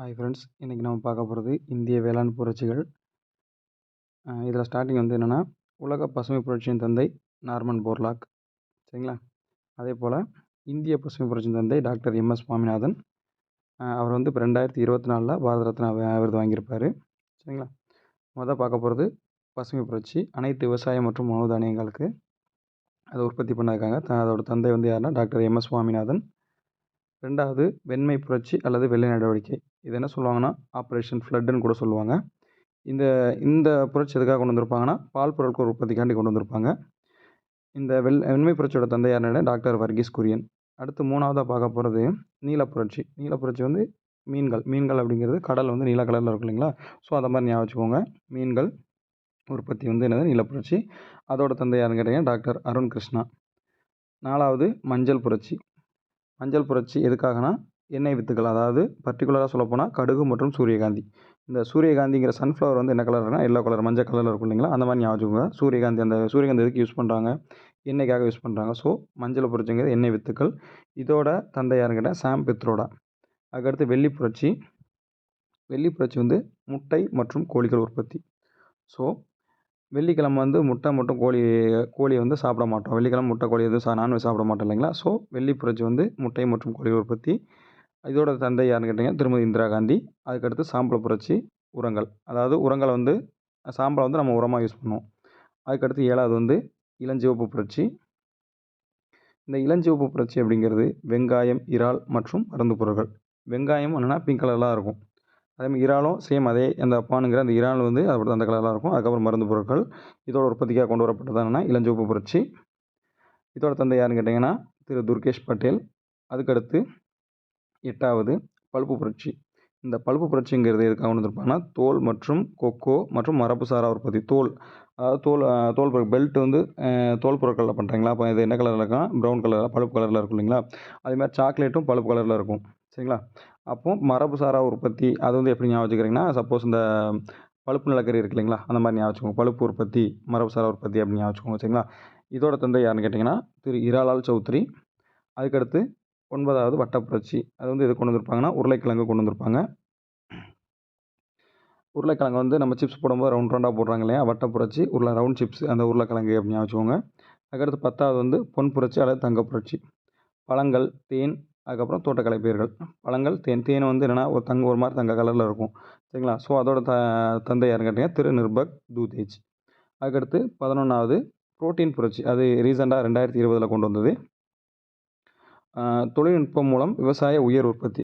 Hi friends இன்றைக்கி நம்ம பார்க்க போகிறது இந்திய வேளாண் புரட்சிகள். இதில் ஸ்டார்டிங் வந்து என்னென்னா உலக பசுமை புரட்சியின் தந்தை நார்மன் போர்லாக். சரிங்களா? அதே போல் இந்திய பசுமை புரட்சியின் தந்தை டாக்டர் எம்எஸ் சுவாமிநாதன் அவர் வந்து இப்போ ரெண்டாயிரத்தி இருபத்தி நாலில் பாரத ரத்னா விருது வாங்கியிருப்பார். சரிங்களா? மொதல் பார்க்க போகிறது பசுமை புரட்சி அனைத்து விவசாயம் மற்றும் உணவு தானியங்களுக்கு அதை உற்பத்தி பண்ணாங்க அதோட தந்தை வந்து யாருன்னா டாக்டர் எம்எஸ் சுவாமிநாதன். ரெண்டாவது வெண்மை புரட்சி அல்லது வெள்ளை நடவடிக்கை. இது என்ன சொல்லுவாங்கன்னா ஆப்ரேஷன் ஃப்ளட்டுன்னு கூட சொல்லுவாங்க. இந்த இந்த புரட்சி எதுக்காக கொண்டு வந்திருப்பாங்கன்னா பால் பொருட்கள் உற்பத்திக்காண்டி கொண்டு வந்திருப்பாங்க. இந்த வெள் வெண்மை புரட்சியோட தந்தை யாருன்னா டாக்டர் வர்கீஸ் குரியன். அடுத்து மூணாவதாக பார்க்க போகிறது நீல புரட்சி நீல புரட்சி வந்து மீன்கள் மீன்கள் அப்படிங்கிறது கடல் வந்து நீல கலரில் இருக்கும் இல்லைங்களா? ஸோ அதை மாதிரி ஞாபகம் வச்சுக்கோங்க. மீன்கள் உற்பத்தி வந்து என்னது? நீல புரட்சி அதோட தந்தை யாருன்னு டாக்டர் அருண் கிருஷ்ணா. நாலாவது மஞ்சள் புரட்சி. மஞ்சள் புரட்சி எதுக்காகனா எண்ணெய் வித்துக்கள். அதாவது பர்டிகுலராக சொல்லப்போனால் கடுகு மற்றும் சூரியகாந்தி. இந்த சூரியகாந்திங்கிற சன்ஃப்ளவர் வந்து என்ன கலர் இருக்குன்னா எல்லோ கலர் மஞ்சள் கலரில் இருக்கும் இல்லைங்களா? அந்த மாதிரி ஞாபகம் சூரியகாந்தி அந்த சூரியகாந்தி எதுக்கு யூஸ் பண்ணுறாங்க எண்ணெய்க்காக யூஸ் பண்ணுறாங்க ஸோ மஞ்சளை புரட்சிங்கிறது எண்ணெய் வித்துக்கள். இதோட தந்தை கேட்டால் சாம் பித்ரோடா. அதுக்கடுத்து வெள்ளி புரட்சி வெள்ளி புரட்சி வந்து முட்டை மற்றும் கோழிகள் உற்பத்தி. ஸோ வெள்ளிக்கிழமை வந்து முட்டை மட்டும் கோழி கோழியை வந்து சாப்பிட மாட்டோம். வெள்ளிக்கிழமை முட்டை கோழி எதுவும் சா நான்வெஜ் சாப்பிட மாட்டோம் இல்லைங்களா? ஸோ வெள்ளி புரட்சி வந்து முட்டை மற்றும் கோழி உற்பத்தி. இதோட தந்தை யாருன்னு கேட்டிங்கன்னா திருமதி இந்திரா காந்தி. அதுக்கடுத்து சாம்பல் புரட்சி உரங்கள். அதாவது உரங்களை வந்து சாம்பலை வந்து நம்ம உரமாக யூஸ் பண்ணுவோம். அதுக்கடுத்து ஏழாவது வந்து இளஞ்சிவப்பு புரட்சி. இந்த இளஞ்சிவப்பு புரட்சி அப்படிங்கிறது வெங்காயம் இறால் மற்றும் மருந்து பொருட்கள். வெங்காயம் என்னென்னா பிங்க் கலர்லாம் இருக்கும். அதே மாதிரி இறாலும் சேம் அதே அந்த பானுங்கிற அந்த இறால் வந்து அப்படி அந்த கலர்லாம் இருக்கும். அதுக்கப்புறம் மருந்து பொருட்கள். இதோட உற்பத்திக்காக கொண்டு வரப்பட்டது என்னென்னா இளஞ்சிவப்பு புரட்சி. இதோட தந்தை யாருன்னு கேட்டிங்கன்னா திரு துர்கேஷ் பட்டேல். அதுக்கடுத்து எட்டாவது பழுப்பு புரட்சி. இந்த பழுப்பு புரட்சிங்கிறது எதுக்காக கொண்டு வந்திருப்பாங்கன்னா தோல் மற்றும் கொக்கோ மற்றும் மரபுசாரா உற்பத்தி. தோல் அதாவது தோல் தோல் பொருள் பெல்ட் வந்து தோல் பொருட்களில் பண்ணுறீங்களா அப்போ இது என்ன கலரில் இருக்குன்னா ப்ரௌன் கலரில் பழுப்பு கலரில் இருக்கும் இல்லைங்களா? அதேமாதிரி சாக்லேட்டும் பழுப்பு கலரில் இருக்கும். சரிங்களா? அப்போது மரபுசாரா உற்பத்தி அது வந்து எப்படி ஞாபகம் வச்சுக்கிறீங்கன்னா சப்போஸ் இந்த பழுப்பு நிலக்கரி இருக்கு இல்லைங்களா? அந்த மாதிரி ஞாபகம் வச்சுக்கோங்க. பழுப்பு உற்பத்தி மரபுசாரா உற்பத்தி அப்படின்னு ஞாபகம் வச்சுக்கோங்க. சரிங்களா? இதோட தந்தை யாருன்னு கேட்டிங்கன்னா திரு இராலால் சௌத்ரி. அதுக்கடுத்து ஒன்பதாவது வட்டப்புரட்சி. அது வந்து எது கொண்டு வந்திருப்பாங்கன்னா உருளைக்கிழங்கு கொண்டு வந்திருப்பாங்க உருளைக்கிழங்கு வந்து நம்ம சிப்ஸ் போடும்போது ரவுண்ட் ரவுண்டாக போடுறாங்க இல்லையா? வட்டப்புரட்சி உருளை ரவுண்ட் சிப்ஸ் அந்த உருளைக்கிழங்கு அப்படின்னு வச்சுக்கோங்க. அதுக்கடுத்து பத்தாவது வந்து பொன் புரட்சி அல்லது தங்க புரட்சி பழங்கள் தேன் அதுக்கப்புறம் தோட்டக்கலை பயிர்கள். பழங்கள் தேன். தேன் வந்து என்னென்னா ஒரு தங்க ஒரு மாதிரி தங்க கலரில் இருக்கும். சரிங்களா? ஸோ அதோட த தந்தை யாருன்னு கேட்டிங்கன்னா திரு நிர்பக் தூதேஜ். அதுக்கடுத்து பதினொன்றாவது புரோட்டீன் புரட்சி. அது ரீசெண்டாக ரெண்டாயிரத்தி இருபதில் கொண்டு வந்தது. தொழில்நுட்பம் மூலம் விவசாய உயர் உற்பத்தி.